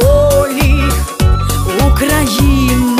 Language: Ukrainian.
волі України.